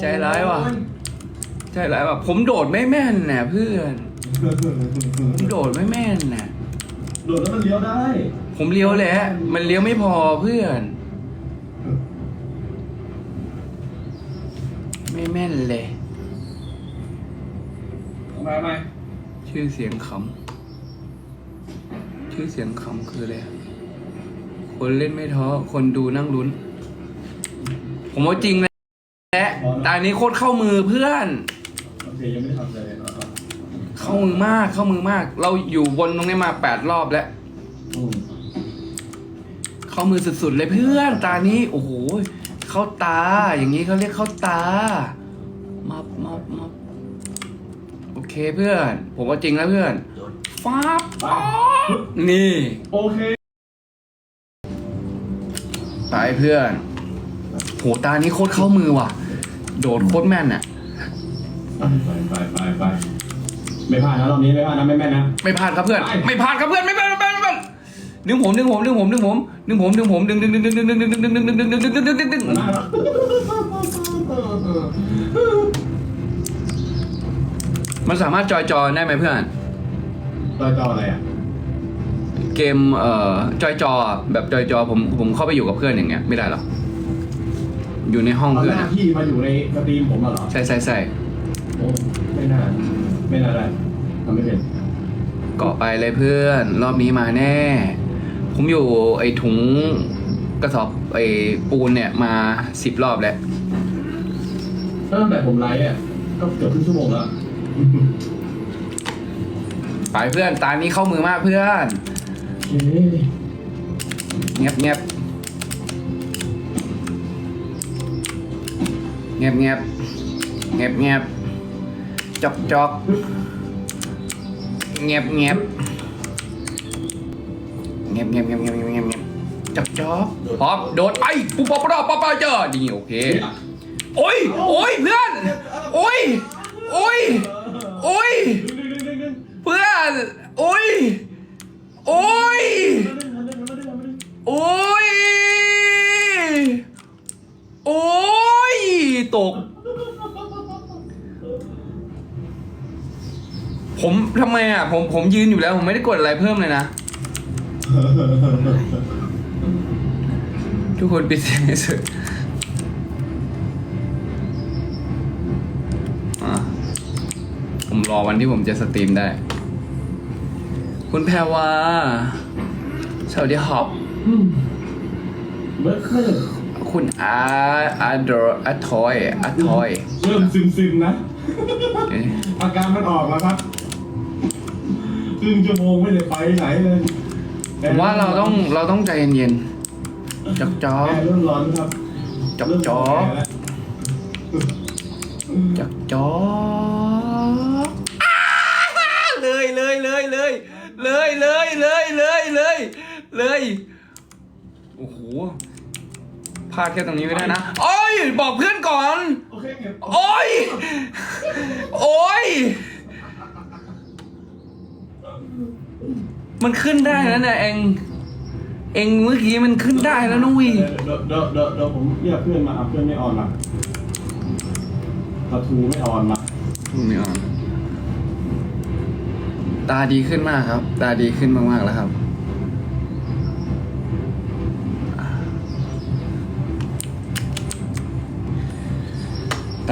ใจร้ายว่ะ ใจร้ายว่ะ ผมโดดไม่แม่นน่ะเพื่อนผมโดดไม่แม่นน่ะโดดแล้วมันเลี้ยวได้ ผมเลี้ยวแหละมันเลี้ยวไม่พอเพื่อน ไม่แม่นเลยมาไหมชื่อเสียงขำชื่อเสียงขำคืออะไร คนเล่นไม่ท้อ คนดูนั่งลุ้น ผมว่าจริงเลยแต่อันนี้โคตรเข้ามือเพื่อน โอเคยังไม่ทำอะไรเลยเนอะเข้ามือมาก เข้ามือมาก เราอยู่บนตรงนี้มาแปดรอบแล้วเข้ามือสุดๆเลยเพื่อน ตานี้ โอ้โห เข้าตา อย่างนี้เขาเรียกเข้าตา มับมับมับโอเคเพื่อน ผมว่าจริงแล้วเพื่อน ฟ้าปบนี่ โอเค ตายเพื่อนโหตานี้โคตรเข้ามือว่ะ โดดโคตรแม่นอะ ไปไปไปไปไม่พลาดนะรอบนี้ไม่พลาดนะไม่แม่นนะ ไม่พลาดครับเพื่อน ไม่พลาดครับเพื่อนไม่พลาดไม่พลาดไม่พลาดดึงผมดึงผมดึงผมดึงผมดึงผมดึงผมดึงดึงดึงดึงดึงดึงดึงดึงดึงดึงดึงดึงดึงดึงดึงดึงดึงมันสามารถจอยจอยได้ไหมเพื่อน จอยจออะไรอะ เกมเอ่อจอยจอแบบจอยจอผมผมเข้าไปอยู่กับเพื่อนอย่างเงี้ยไม่ได้หรออยู่ในห้องเพื่อนพี่มาอยู่ในสตรีมผมเหรอใช่ใช่ใช่โอ้ไม่น่าไม่น่าได้ทำไม่เป็นเกาะไปเลยเพื่อน รอบนี้มาแน่ ผมอยู่ไอ้ถุงกระสอบไอ้ปูนเนี่ยมาสิบรอบแล้ว ตั้งแต่ผมไลฟ์อะก็เกือบครึ่งชั่วโมงแล้ว ไปเพื่อนตานี้เข้ามือมากเพื่อน เงียบเงียบเงียบเงียบเงียบเงียบจอกจอกเงียบเงียบเงียบเงียบเงียบเงียบเงียบเงียบจอกจอกป๊อปโดดไอปุ๊บป๊อปรอบป๊อปเจอดีโอเคโอ้ยโอ้ยเพื่อนโอ้ยโอ้ยโอ้ยเพื่อนโอ้ย โอ้ย โอ้ย โอ้ย ตก ผมทำไมอะ ผมผมยืนอยู่แล้ว ผมไม่ได้กดอะไรเพิ่มเลยนะ ทุกคนปิดเสียงใสุดผมรอวันที่ผมจะสตรีมได้ คุณแพรวาสวัสดีครับเบิร์กเบิร์กคุณอาอาดออาทอยอาทอย เริ่มซึมซึมนะ อาการมันออกแล้วครับซึ่งชั่โมงไม่ได้ไปไหนเลยผมว่าเราต้องเราต้องใจเย็นๆจับจอแอร์เริ่มร้อนครับจับจ้นแล้จออ เลย โอ้โหพลาดแค่ตรงนี้ไม่ได้นะ โอ้ย บอกเพื่อนก่อน โอเคเก็บโอ้ย โอ้ย มันขึ้นได้นะเนี่ยเอง เองเมื่อกี้มันขึ้นได้แล้วนุ้ยเวีเดี๋ยวเดี๋ยวเดี๋ยวผมเรียกเพื่อนมาอะเพื่อนไม่ออนละประตูไม่ออนละพรุ่ออนตาดีขึ้นมากครับ ตาดีขึ้นมากๆแล้วครับ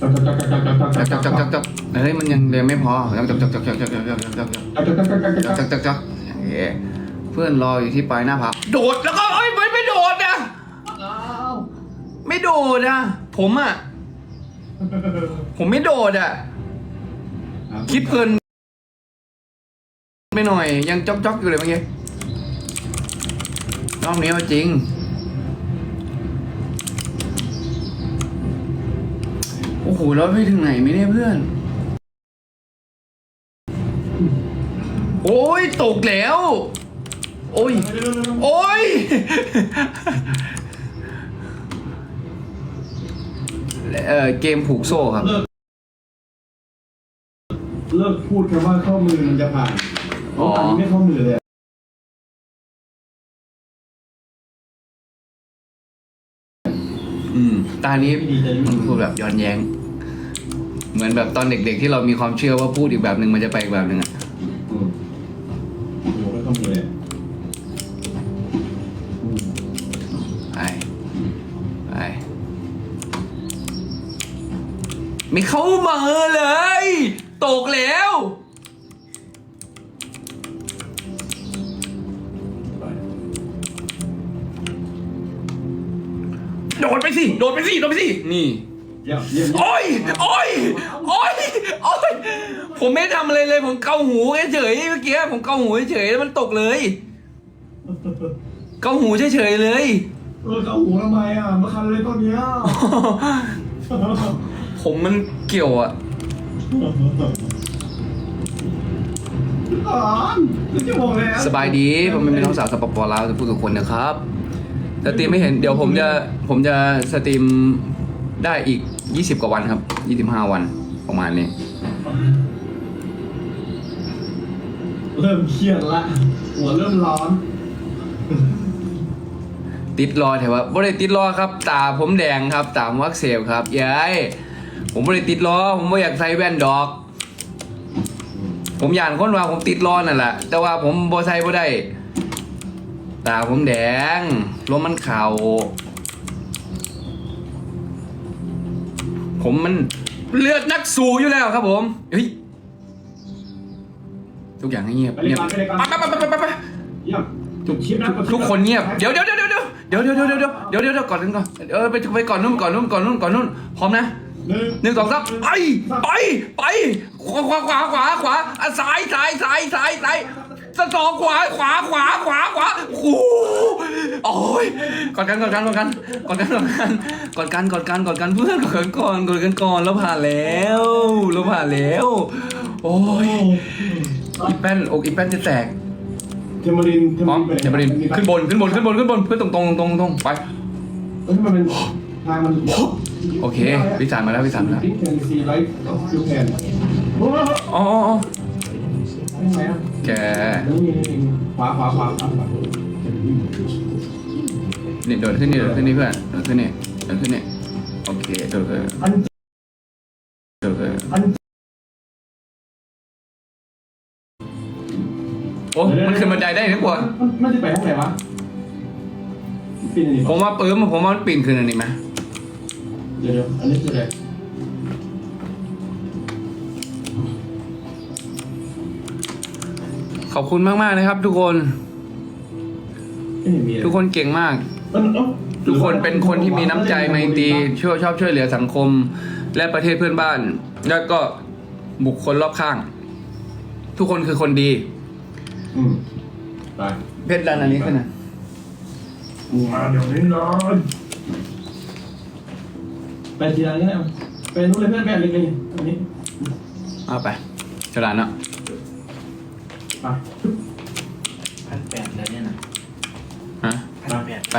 จักจักจักจักจักจักจักจักจักจักเฮ้ยมันยังเรียนไม่พอจักจักจักจักจักจักจักจักจักจักจักจักจักจักจกจักจักจักจักเพื่อนรออยู่ที่ปลายหน้าผาโดดแล้วก็เอ้ยไม่ไม่โดดนะไม่โดดนะผมอะผมไม่โดดอะคิดเพลินไปหน่อยยังจ๊อกจ๊อกอยู่เลยเมื่อกี้รอบนี้เอาจริง โหแล้วไปถึงไหนไหมเนี่ยเพื่อน โอ้ยตกแล้ว โอ้ย โอ้ย เอ่อเกมผูกโซ่ครับ เลิกเลิกพูดคำว่าเข้ามือมันจะผ่านอ๋อ อันนี้ไม่เข้ามือเลยอะอืมตานี้ไม่ดีใจมันพูดแบบย้อนแย้ง เหมือนแบบตอนเด็ก ๆ ที่เรามีความเชื่อว่าพูดอีกแบบหนึ่งมันจะไปอีกแบบหนึ่งอะอืมโอ้โหไม่เข้ามือเลยอืมไปไปไม่เข้ามาเลย ตกแล้ว ไปโดดไปสิ โดดไปสิ โดดไปสิ นี่ เยี่ยมเยี่ยมโอ้ยโอ้ยโอ้ยโอ้ยผมไม่ทำอะไรเลย ผมเกาหูเฉยๆเมื่อกี้ผมเกาหูเฉยๆแล้วมันตกเลย เกาหูเฉยๆเลย เออเข้าหูทำไมอะมาคันเลยตอนเนี้ยผมมันเกี่ยวอะก่อนจะบอกแล้วสบายดีผมเป็นน้องสาวสปปลาวจะพูดกับคนนะครับสตรีมไม่เห็นเดี๋ยวผมจะผมจะสตรีมได้อีก 20กว่าวันครับ25วันประมาณนี้เริ่มเครียดละ หัวเริ่มร้อน ติดรอแต่ว่าบ่ได้ติดรอครับ ตาผมแดงครับ ตาผมอักเสบครับยายผมบ่ได้ติดรอผมไม่อยากใส่แว่นดอก ผมย่านคนว่าผมติดรอนั่นแหละแต่ว่าผมบ่ใส่บ่ได้ ตาผมแดงลมมันเข่า ผมมันเลือดนักสู้อยู่แล้วครับผมเฮ้ยทุกอย่างให้เงียบไปเลยเงียบครับไปเลยครับไปไปไปไปไปเยี่ยมทุกคลิปนะทุกทุกคนเงียบเดี๋ยวเดี๋ยวเดี๋ยวเดี๋ยวเดี๋ยวเดี๋ยวเดี๋ยวเดี๋ยวเดี๋ยวเดี๋ยวเดี๋ยวก่อนนึงก่อนเออไปไปก่อนนู่นก่อนนู่นก่อนนู่นก่อนนู่นพร้อมนะหนึ่งหนึ่งสองสามไปไปไปขวาขวาขวาขวาขวาอะซ้ายซ้ายซ้ายซ้ายซ้ายสองขวาขวาขวาขวาขวาโอ้โหโอ้ย กอดกันกอดกันกอดกันกอดกันกอดกันกอดกันกอดกันเพื่อนกอดกันก่อนกอดกันก่อนเราผ่านแล้วเราผ่านแล้ว โอ้ยอีแป้นอกอีแป้นจะแตกเจมารินเจพร้อมเดี๋รินขึ้นบนขึ้นบนขึ้นบนขึ้นบนเพื่อนตรงตรงตรงตรงไปเอ้ยมันเป็นทางมันโอเควิจารณ์มาแล้ววิจารณ์มาแล้วพิกแอนซีไลท์คิวแอนโอ้โหอ๋ออ๋ออ๋อแก ขวาขวาขวาขวา นี่โดดขึ้นนี่โดดขึ้นนี่เพื่อนโดดขึ้นนี่โดดขึ้นนี่โอเคโดดเอออันโดดเอออันโอ้มันขึ้นบันไดได้นึกว่ามันมันจะไปห้องไหนวะปีนอันนี้ผมว่าเปิมผมว่ามันปีนขึ้นอันนี้ไหมเดี๋ยวเดี๋ยวอันนี้คืออะไรขอบคุณมากมากๆนะครับทุกคนไม่เห็นมีอะไรทุกคนเก่งมาก มันเอ้าทุกคนเป็นคนที่มีน้ำใจไมตรีช่วยชอบช่วยเหลือสังคม และประเทศเพื่อนบ้าน แล้วก็บุคคลรอบข้าง ทุกคนคือคนดีอืมไปเพชรดันอันนี้ขึ้นนะมาเดี๋ยวนี้เลยไปทีละนี้นะไปนู้นเลยเพื่อนไปอันนี้เลยอันนี้เอาไปฉลาดเนาะไป พันแปดแล้วเนี่ยนะ ฮะ พันแปด ไป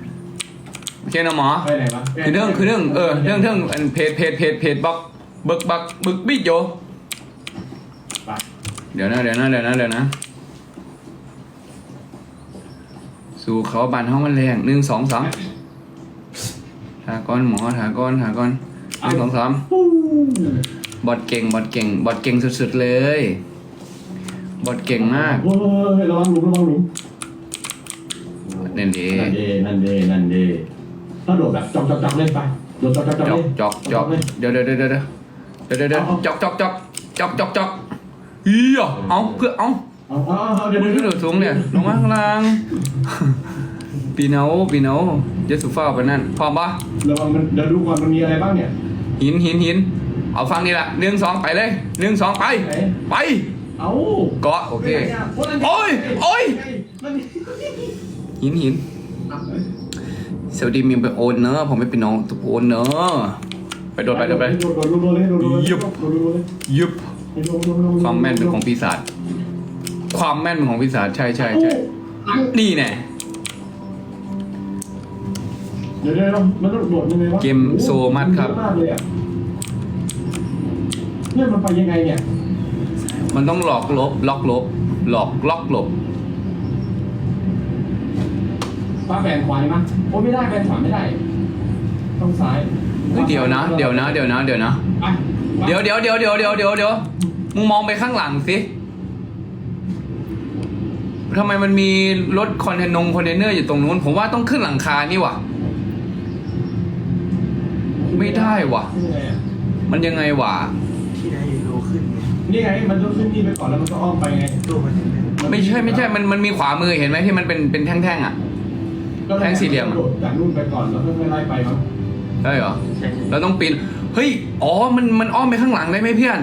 โอเคนะหมอ ไปไหนวะคือเรื่องคือเรื่องเออเรื่องเรื่องอันเพจเพจเพจเพจบักบึกบักบึกบิ๊กโยไปเดี๋ยวนะเดี๋ยวนะเดี๋ยวนะเดี๋ยวนะ สู่เขาบานห้องมันแรงหนึ่งสองสามถากอนหมอถากอนถากอนหนึ่งสองสามฟู้บอดเก่งบอดเก่งบอดเก่งสุดๆเลย บอดเก่งมากโอ้ยระวังหลุมระวังหลุมเน่นดีนั่นเดนั่นเดนั่นเด ถ้าโดดแบบจอกจอกจอกเล่นไปโดดจอกจอกจอกจอกเล่นจอกจอกเล่นเดี๋ยวเดี๋ยวเดี๋ยวเดี๋ยวเดี๋ยวเดี๋ยวเดี๋ยวเอาจอกจอกจอกจอกจอกจอกอีอะเอาเพื่อเอาเอาเอาเอาเดี๋ยวมึงเดี๋ยวก็โดดสูงเนี่ยลงมาข้างล่างปีเนาปีเนาเยสุฟ้าไปนั่นพร้อมปะระวังมันเดี๋ยวดูก่อนมันมีอะไรบ้างเนี่ยหินหินหินเอาฟังนี่ละหนึ่งสองไปเลยหนึ่งสองไปไปเอาเกาะโอเคโอ้ยโอ้ยมันมีหินหิน สวัสดีมีไปโอนเนอะผมไม่เป็นน้องตุกโอนเนอะไปโดดไปโดดไปโดดโดดโดดเลยโดดโดดเลยยึบโดดโดดเลยยึบโดดโดดโดดโดดความแม่นเป็นของปีศาจความแม่นเป็นของปีศาจใช่ใช่ใช่นี่แน่เดี๋ยวเดี๋ยวมันต้องโดดยังไงวะเกมโซมัสครับเยอะมากเลยอะเนี่ยมันไปยังไงเนี่ยมันต้องหลอกลบล็อกลบ หลอกล็อกลบ ป้าแบนขวาไหมโอ้ไม่ได้แบนขวาไม่ได้ ต้องซ้ายเฮ้ยเดี๋ยวนะ เดี๋ยวนะ เดี๋ยวนะ เดี๋ยวนะ ไปเดี๋ยวเดี๋ยวเดี๋ยวเดี๋ยวเดี๋ยวเดี๋ยวเดี๋ยวมึงมองไปข้างหลังสิทำไมมันมีรถคอนเทนงคอนเทนเนอร์อยู่ตรงนู้น ผมว่าต้องขึ้นหลังคานี่ว่ะ ไม่ได้ว่ะนี่ไงอะมันยังไงวะ ที่ไหนอยู่โลขึ้นไงนี่ไงมันต้องขึ้นนี่ไปก่อนแล้วมันก็อ้อมไปไงตัวมันถึงเนี่ย ไม่ใช่ไม่ใช่ มันมันมีขวามือเห็นไหมที่มันเป็นเป็นแท่งๆอะก็ แท่งสี่เหลี่ยมอะโดดจากนู่นไปก่อนแล้วค่อยๆไล่ไปมั้งได้เหรอใช่ใช่เราต้องปีนเฮ้ยอ๋อมันมันอ้อมไปข้างหลังได้ไหมเพื่อน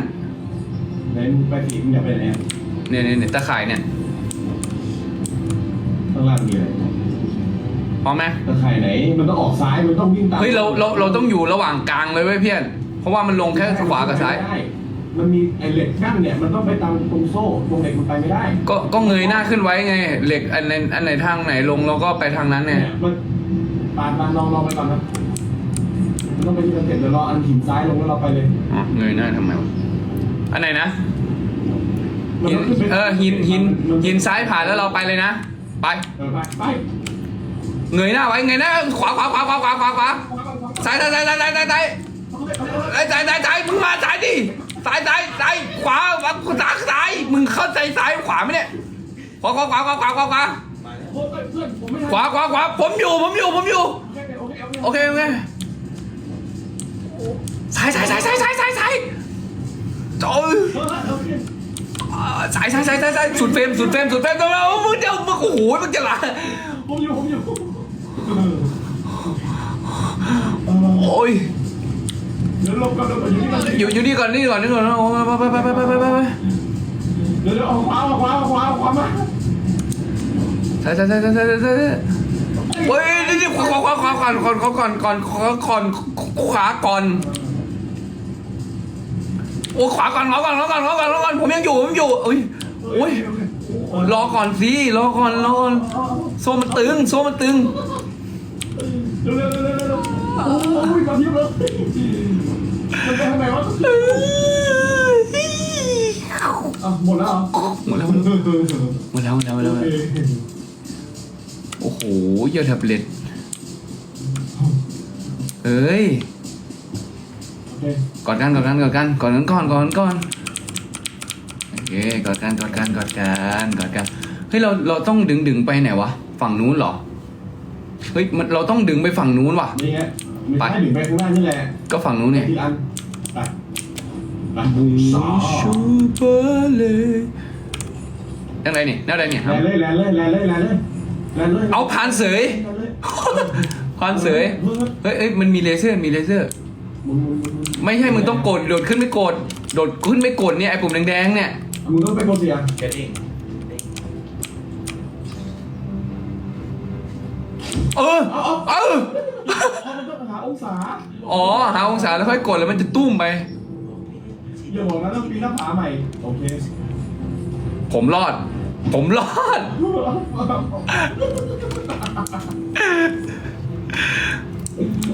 ไหนมึงไปสิมึงอยากไปไหนอะเนี่ยเนี่ยเนี่ยตะข่ายเนี่ยข้างล่างมีอะไรพร้อมไหมตะข่ายไหน มันต้องออกซ้ายมันต้องวิ่งตามเฮ้ยเราเราเราต้องอยู่ระหว่างกลางเลยเว้ยเพื่อนเพราะว่ามันลงแค่ขวากับซ้าย ไม่ได้ มันมีไอ้เหล็กกั้นเนี่ยมันต้องไปตามตรงโซ่ตรงเหล็กมันไปไม่ได้ก็ก็เงยหน้าขึ้นไว้ไง เหล็กอันไหนอันไหนทางไหนลงเราก็ไปทางนั้นไงเนี่ยมันปานปานลองลองไปก่อนนะมันต้องไปที่เกษตรเดี๋ยวรออันหินซ้ายลงแล้วเราไปเลยอ๋อเงยหน้าทำไมวะอันไหนนะมันหินต้องขึ้นไปเออหินหินมัหินซ้ายผ่านแล้วเราไปเลยนะไปเออไปไปเงยหน้าไว้เงยหน้าขวาขวาขวาขวาขวาขวาขวาซ้ายซ้ายซ้ายซ้ายซ้ายซ้ายซ้ายซ้ายซ้ายซ้ายซ้ายมึงมาซ้ายดิ ซ้ายซ้ายซ้ายขวาขวาซ้ายซ้ายมึงเข้าใจซ้ายขวาไหมเนี่ยขวาขวาขวาขวาขวาขวาขวาโอ้ยเพื่อนผมไม่ทันขวาขวาขวาผมอยู่ผมอยู่ผมอยู่โอเคโอเคโอเคโอเคโอเคซ้ายซ้ายซ้ายซ้ายซ้ายซ้ายซ้ายโอ้ยเออโอเคอ่ายซ้ายซ้ายซ้ายซ้ายสุดเฟรมสุดเฟรมสุดเฟรมตัวเรามึงเดี๋ยวมึงโอ้โหมึงจะละผมอยู่ผมอยู่เออโอ้ย เดี๋ยวหลบก่อนเดี๋ยวอยู่นี่ก่อนอยู่อยู่นี่ก่อนนี่ก่อนนี่ก่อนโอ้ยไปไปไปไปไปไปไปเดี๋ยวเดี๋ยวเอาขวาเอาขวาเอาขวาเอาขวามาซ้ายซ้ายซ้ายซ้ายซ้ายซ้ายโอ้ยนี่นี่ขวาขวาขวาขวาก่อนก่อนก่อนก่อนก่อนขวาก่อนขวาก่อนโอ้ขวาก่อนขวาก่อนขวาก่อนขวาก่อนขวาก่อนผมยังอยู่ผมยังอยู่อุ้ยโอ้ยรอก่อนสิรอก่อนรอก่อนโซ่มันตึงโซ่มันตึงเร็วเร็วเร็วเร็วเร็วโอ้ยกระพริบเลย มันไปทางไหนวะอะหมดแล้วเหรอหมดแล้วหมดแล้วหมดแล้วหมดแล้วหมดแล้วหมดแล้วโอ้โหเยอะแท็บเล็ตเอ้ยโอเคกอดกันกอดกันกอดกันกอดกันก่อนกอดกันก่อนโอเคกอดกันกอดกันกอดกันกอดกันเฮ้ยเราเราต้องดึงดึงไปไหนวะฝั่งนู้นเหรอเฮ้ยมันเราต้องดึงไปฝั่งนู้นว่ะนี่ไงไม่ใช่ถึงไปข้างหน้านี่แหละก็ฝั่งนู้นเนี่ยทีละอัน ไปไปสองชูเปอร์เลยยังไงเนี่ยยังไงเนี่ยแลนเลยแลนเลยแลนเลยแลนเลยแลนเลยเอาผ่านเสย แลนเลย ผ่านเสย เฮ้ยเอ้ยมันมีเลเซอร์ มีเลเซอร์มึงมึงมึงมึงไม่ใช่ มึงต้องกด โดดขึ้นไม่กด โดดขึ้นไม่กดเนี่ยไอ้ปุ่มแดงๆเนี่ย มึงต้องไปโกเสียกระดิ่งเด้งเออ เอออ๋อมันต้องหาองศาอ๋อหาองศาแล้วค่อยกดแล้วมันจะตุ้มไป อย่าบอกนะต้องปีนหน้าผาใหม่ โอเคผมรอด ผมรอด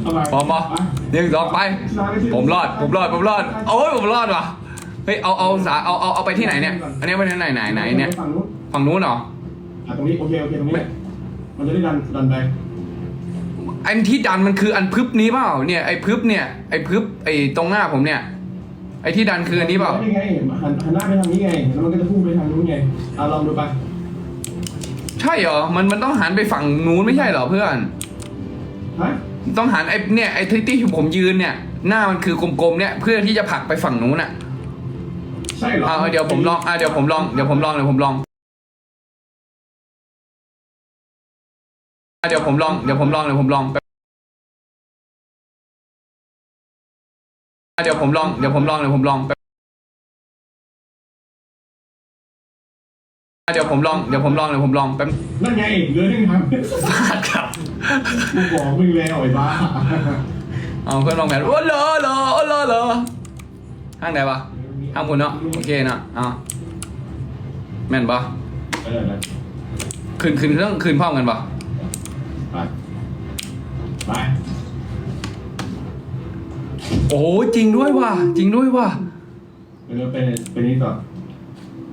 เอาไปพร้อมปะหนึ่งสองไป ผมรอด ผมรอด ผมรอด โอ้ยผมรอดว่ะ เฮ้ย เอา เอาองศาเอาเอา เอาไปที่ไหนเนี่ย อันนี้ไปที่ไหนไหนไหนเนี่ย ฝั่งนู้นฝั่งนู้นเหรอ อะตรงนี้ โอเค โอเค ตรงนี้แหละมันจะได้ดัน ดันไป อันที่ดันมันคืออันพึบนี้เปล่าเนี่ยไอ้พึบเนี่ยไอ้พึบไอ้ตรงหน้าผมเนี่ย ไอ้ที่ดันคืออันนี้เปล่านี่ไงหันหันหน้าไปทางนี้ไงแล้วมันก็จะพุ่งไปทางนู้นไงเอาลองดูไปใช่เหรอมันมันต้องหันไปฝั่งนู้นไม่ใช่เหรอเพื่อนฮะต้องหันไอ้เนี่ยไอ้ที่ที่ผมยืนเนี่ย หน้ามันคือกลมๆเนี่ยเพื่อที่จะผลักไปฝั่งนู้นอะใช่เหรออ่าเดี๋ยวผมลองอ่าเดี๋ยวผมลองเดี๋ยวผมลองเดี๋ยวผมลอง เดี๋ยวผมลอง เดี๋ยวผมลอง เดี๋ยวผมลองอะเดี๋ยวผมลอง เดี๋ยวผมลอง เดี๋ยวผมลองอะเดี๋ยวผมลอง เดี๋ยวผมลอง เดี๋ยวผมลองแป๊บนั่นไงเหลือหนึ่งครับพลาดครับ กูบอกมึงแล้วไอ้บ้าเอาเพื่อนลองแผนโอ้เลอเลอโอ้เลอเลอข้างไหนวะข้างบนเนาะ โอเคเนาะอ่าแม่นปะเออนะคืนคืนเครื่องคืนพร้อมกันปะ ไปไปโอ้จริงด้วยว่ะจริงด้วยว่ะเดี๋ยวเราไปไปนี้ต่อ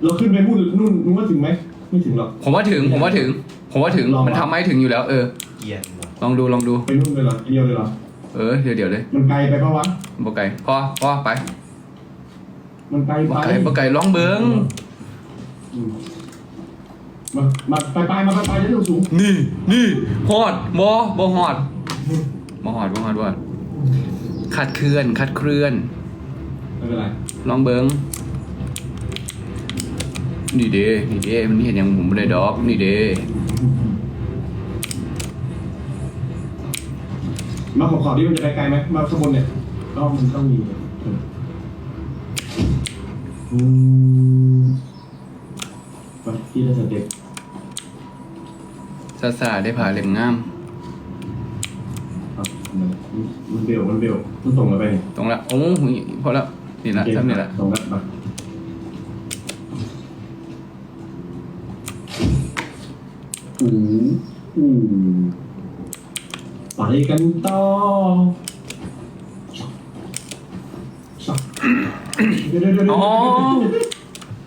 เราขึ้นไปพูดนู่นนู่นว่าถึงไหมไม่ถึงหรอก ผมว่าถึง ผมว่าถึง ผมว่าถึงลองปะมันทำให้ถึงอยู่แล้ว เออ เกลียดหมดลองดูลองดู ไปนู่นเลยเหรอเดียวเลยเหรอเออเดี๋ยวเดี๋ยวเลยมันไกลไปปะวะบกไก่พอพอไปมันไกลบไปกไก่บกไก่ร้องเบิ้งอืม มามาไปไปมาไปไปจะสูงนี่นี่ฮอดบอบอฮอดบอฮอดบอฮอดบอฮอดคัดเคลื่อนคัดเคลื่อน ไม่เป็นไรลองเบิ้งนี่เด้นี่เด้มันเห็นอย่างผมไม่ได้ดอก นี่เด้มาขอบขอบที่มันจะไปไกลไหมมาข้างบนเนี่ยก็มันต้องมีอืมไปที่ได้สเต็ป ซาซาได้ผ่าเล่มงามครับมันมันเบลมันเบลมันส่งเราไปเนี่ยตรงละ โอ้โหพอแล้วนี่ละซ้ำนี่ละส่งแล้วมาอูอูไปกันต่อช็อตเดี๋ยวเดี๋ยวเดี๋ยวอ๋อ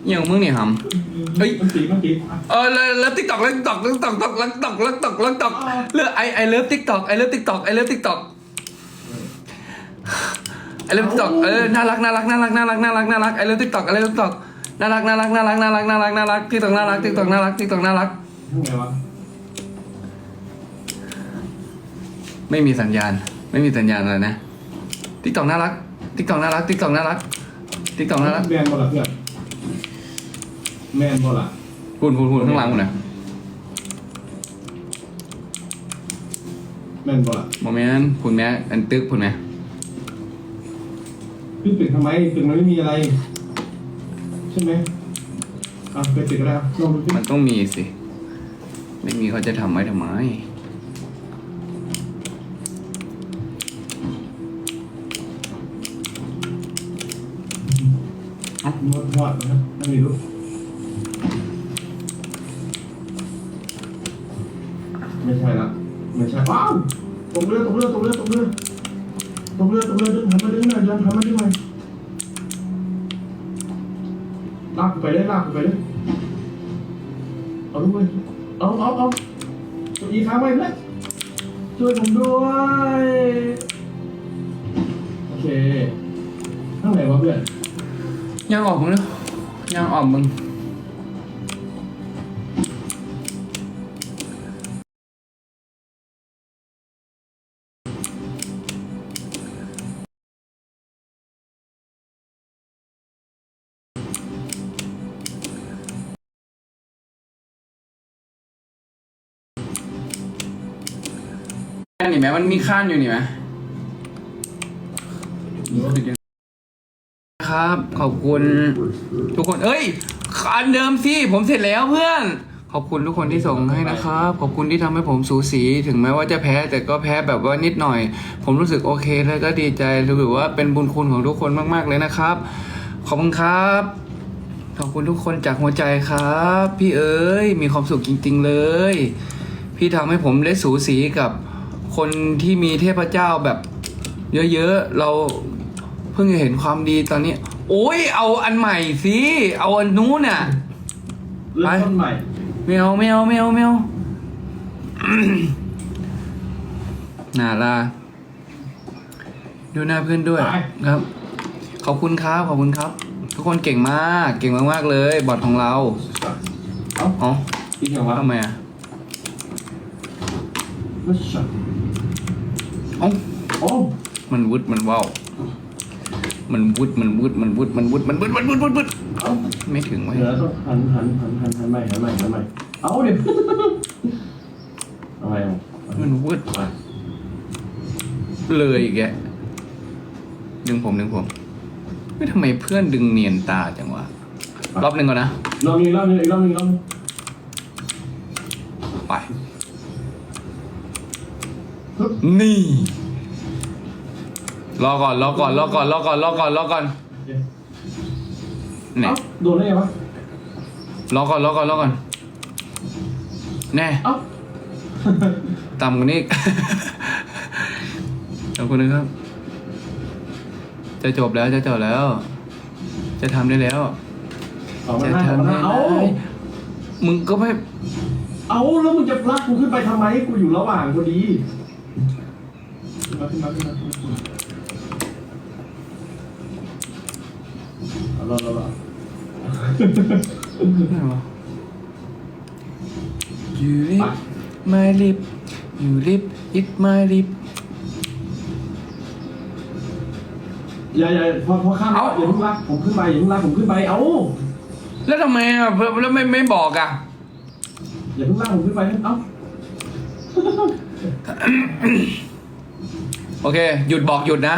อย่างมึงนี่หำ เฮ้ย มันตีมันตีเออแล้วแล้วติ๊กตอกแล้วติ๊กตอกแล้วติ๊กตอกแล้วติ๊กตอกแล้วติ๊กตอกแล้วติ๊กตอกเลือกไอไอเลิฟติ๊กตอกไอเลิฟติ๊กตอกไอเลิฟติ๊กตอกไอเลิฟติ๊กตอกเออน่ารักน่ารักน่ารักน่ารักน่ารักน่ารักไอเลิฟติ๊กตอกไอเลิฟติ๊กตอกน่ารักน่ารักน่ารักน่ารักน่ารักน่ารักติ๊กตอกน่ารักติ๊กตอกน่ารักติ๊กตอกน่ารักทำไงวะไม่มีสัญญาณ ไม่มีสัญญาณอะไรนะติ๊กตอกน่ารักติ๊กตอกน่ารักติ๊กตอกน่ารักติ๊กตอกน่ารักแมนบอลละเพื่อน แมนบอลละคุณคุณคุณข้างหลังคุณนะแมนบอลละโมเมนต์คุณแม่อันตึกคุณแม่พี่ปิดทำไมปิดมันไม่มีอะไร ใช่ไหมอะไปปิดก็ได้ครับลองดูสิมันต้องมีสิ ไม่มีเขาจะทำไว้ทำไม นวดนวดนะไม่มีรู้ไลากกูไปเลยลากกูไปเลยเอาด้วยเอาเอาเอาตัวอีค้างไว้เพื่อนช่วยผมด้วยโอเคข้างไหนวะเพื่อนย่างออกมึงเนาะย่างออกมึง นี่ไหมมันมีข้านอยู่นี่ไหมครับ ขอบคุณทุกคน เอ้ยอันเดิมสิผมเสร็จแล้วเพื่อน ขอบคุณทุกคนที่ส่งให้นะครับ ขอบคุณที่ทำให้ผมสูสี ถึงแม้ว่าจะแพ้ แต่ก็แพ้แบบว่านิดหน่อย ผมรู้สึกโอเคแล้วก็ดีใจรู้สึกว่าเป็นบุญคุณของทุกคนมาก ๆ เลยนะครับ ขอบคุณครับ ขอบคุณทุกคนจากหัวใจครับ พี่เอ๋ยมีความสุขจริง ๆ เลย พี่ทำให้ผมได้สูสีกับ คนที่มีเทพเจ้าแบบเยอะๆ เราเพิ่งจะเห็นความดีตอนนี้ โอ้ยเอาอันใหม่สิ เอาอันนู้นน่ะเริ่มต้นใหม่ไม่เอาไม่เอาไม่เอาไม่เอาน่าลาดูหน้าเพื่อนด้วยไปครับ ขอบคุณครับขอบคุณครับ ทุกคนเก่งมาก เก่งมากๆเลย บอทของเราเอ้าอ๋ออีกอย่างวะทำไมอะ ไม่ใช่เอ๋อโอ้มันวุดมันว่าวมันวุดมันวุดมันวุดมันวุดมันวุดมันวุดมันวุดเอ้าไม่ถึงไว้ยเดี๋ยวต้องหันหันหันหันหันใหม่หันใหม่หันใหม่เอาเดี๋ยวเอาไงอะมันวุดมาเลยอีกแกดึงผมดึงผมไม่ทำไมเพื่อนดึงเนียนตาจังวะรอบหนึ่งก่อนนะรอบนี้รอบนี้อีกรอบนึงอีกรอบนึงไปปึ๊บ นี่ รอก่อน รอก่อน รอก่อน รอก่อน รอก่อน รอก่อนแน่เอ้าโดนได้ไงวะรอก่อน รอก่อน รอก่อน แน่เอ้าต่ำกว่านี้อีกขอบคุณนะครับ จะจบแล้ว จะจบแล้ว จะทำได้แล้ว เอามาจะให้เอาทำมาได้ให้เอา มึงก็ไม่ เอาแล้วมึงจะลากกูขึ้นไปทำไมกูอยู่ระหว่างพอดีขึ้ นมาขึ้นมาขึ้นมาขึ้นมาเอารอรอรอ You lip my lip You lip it my lip อย่าอย่าพอพอข้ามเอาอย่าเพิ่งลากผมขึ้นไปอย่าเพิ่งลากผมขึ้นไปเอาแล้วทำไมอะแล้วไม่ไม่บอกอะอย่าเพิ่งลากผมขึ้นไปเอา โอเค หยุดบอกหยุดนะ